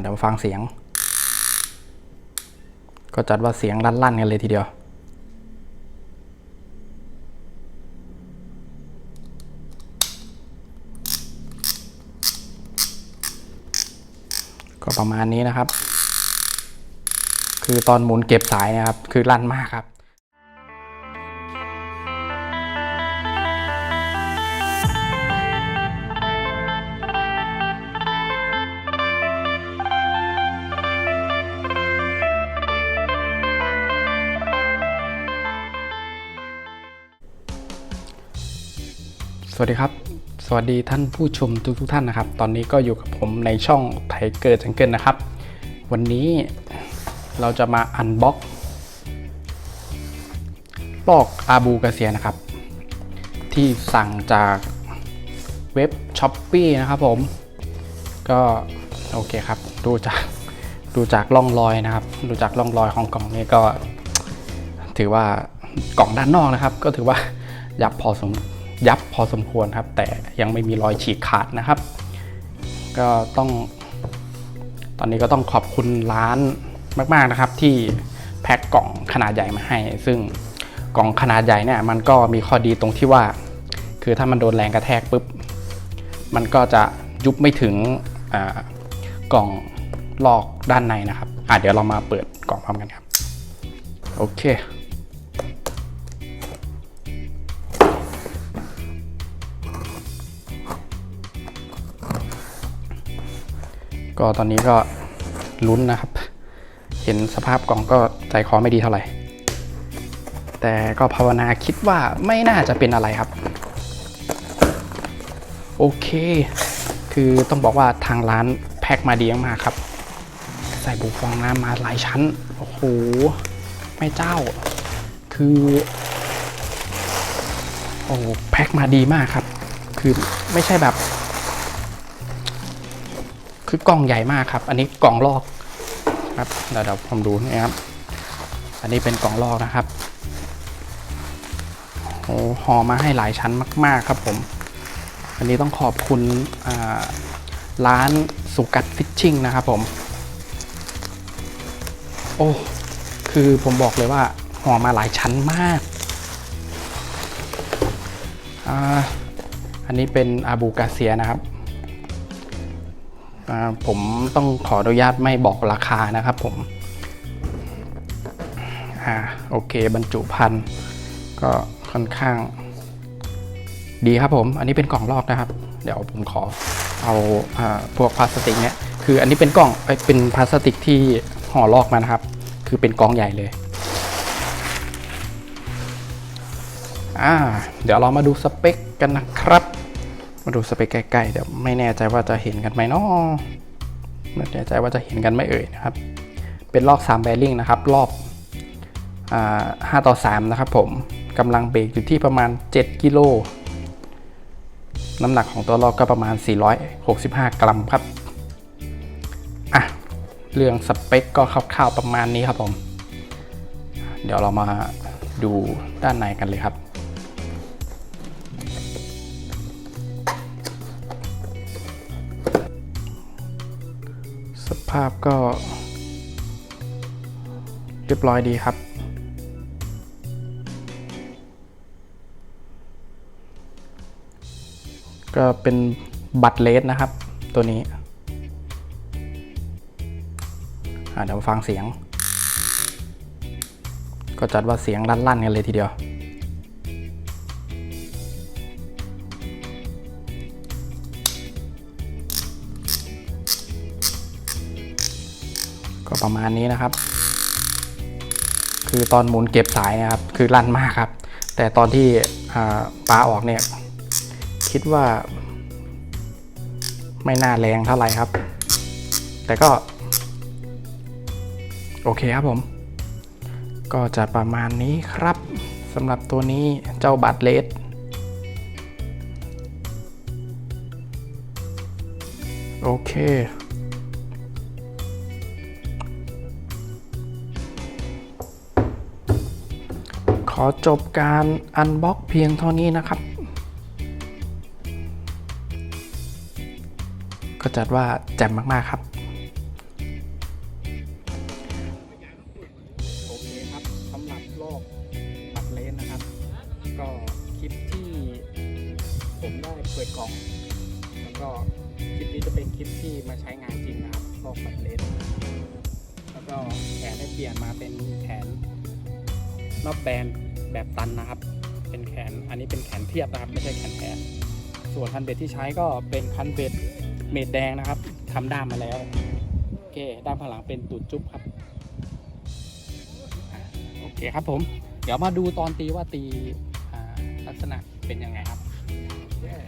เดี๋ยวมาฟังเสียง ก็จัดว่าเสียงลั่นๆกันเลยทีเดียวก็ประมาณนี้นะครับ คือตอนหมุนเก็บสายนะครับ คือลั่นมากครับ สวัสดีครับ สวัสดีท่านผู้ชมทุกทุกๆท่านนะครับ ตอนนี้ก็อยู่กับผมในช่องไทเกอร์จังเกิลนะครับ วันนี้เราจะมาอันบ็อกปลอกอาบูกาเซียนะครับ ที่สั่งจากเว็บช้อปปีนะครับผม ก็โอเคครับ ดูจากดูจากร่องรอยนะครับ ดูจากร่องรอยของกล่องนี้ก็ ถือว่ากล่องด้านนอกนะครับ ก็ถือว่ายับพอสม ยับพอสมควรครับ แต่ยังไม่มีรอยฉีกขาดนะครับ ก็ต้อง ตอนนี้ก็ต้องขอบคุณร้านมาก ๆนะครับ ที่แพ็คกล่องขนาดใหญ่มาให้ ซึ่งกล่องขนาดใหญ่เนี่ยมันก็มีข้อดีตรงที่ว่า คือถ้ามันโดนแรงกระแทกปุ๊บ มันก็จะยุบไม่ถึงกล่องลอกด้านในนะครับอะเดี๋ยวเรามาเปิดกล่องพร้อมกันครับ โอเค ก็ตอนนี้ก็ลุ้นนะครับ เห็นสภาพกล่องก็ใจคอไม่ดีเท่าไหร่ แต่ก็ภาวนาคิดว่าไม่น่าจะเป็นอะไรครับ โอเค คือต้องบอกว่าทางร้านแพ็คมาดีมากครับ ใส่บุฟองน้ำมาหลายชั้น โอ้โหแม่เจ้า คือ โอ้แพ็คมาดีมากครับ คือไม่ใช่แบบ คือกล่องใหญ่มากครับ อันนี้กล่องลอกครับเดี๋ยวเดี๋ยวผมดูนะครับ อันนี้เป็นกล่องลอกนะครับโอ้ห่อมาให้หลายชั้นมาก ๆ ครับผม อันนี้ต้องขอบคุณร้านสุกัดฟิชชิ่งนะครับผม โอ้ คือผมบอกเลยว่าห่อมาหลายชั้นมากออันนี้เป็นอาบูกาเซียนะครับ ผมต้องขออนุญาตไม่บอกราคานะครับผมอ่าโอเคบรรจุภัณฑ์ก็ค่อนข้าง ดีครับผม อันนี้เป็นกล่องลอกนะครับ เดี๋ยวผมขอเอาอพวกพลาสติกเนี่ยคืออันนี้เป็นกล่องเอ้ยเป็นพลาสติกที่ห่อลอกมานะครับ คือเป็นกล่องใหญ่เลยอ่าเดี๋ยวเรามาดูสเปคกันนะครับ มาดูสเปคใกล้ๆเดี๋ยวไม่แน่ใจว่าจะเห็นกันไหมเนาะไม่แน่ใจว่าจะเห็นกันไหม่เอ่ยนะครับ เป็นลอก3แบริ่งนะครับ รอบอ่า5ต่อ3นะครับผมกำลังเบรกอยู่ที่ประมาณ 7 กิโลน้ำหนักของตัวลอกก็ประมาณ 465 กรัมครับอะเรื่องสเปคก็คร่าวๆประมาณนี้ครับผม เดี๋ยวเรามาดูด้านในกันเลยครับ สภาพก็ เรียบร้อยดีครับ ก็เป็นบัตรเลสนะครับ ตัวนี้เดี๋ยวมาฟังเสียง ก็จัดว่าเสียงลั่นๆกันเลยทีเดียว ก็ประมาณนี้นะครับ คือตอนหมุนเก็บสายนะครับ คือลั่นมากครับ แต่ตอนที่ปลาออกเนี่ย คิดว่า ไม่น่าแรงเท่าไหร่ครับ แต่ก็ โอเคครับผม ก็จะประมาณนี้ครับสำหรับตัวนี้เจ้าบัตรเลสโอเค ขอจบการอันบ็อกเพียงเท่านี้นะครับ ก็จัดว่าแจ่มมาก ๆ ครับโอเคครับสำหรับรอบบัตเลนนะครับ ก็คลิปที่ผมได้เปิดกล่อง แล้วก็คลิปนี้จะเป็นคลิปที่มาใช้งานจริงนะครับรอบบัตเลนแล้วก็แขนได้เปลี่ยนมาเป็นแขนรอบแบน แบบตันนะครับ เป็นแขนอันนี้เป็นแขนเทียบนะครับ ไม่ใช่แขนแท้ส่วนคันเบ็ดที่ใช้ก็เป็นคันเบ็ดเมดแดงนะครับทำด้ามมาแล้วโอเคด้ามข้างหลังเป็นตูดจุ๊บครับโอเคครับผม เดี๋ยวมาดูตอนตีว่าตีลักษณะเป็นยังไงครับ Yeah.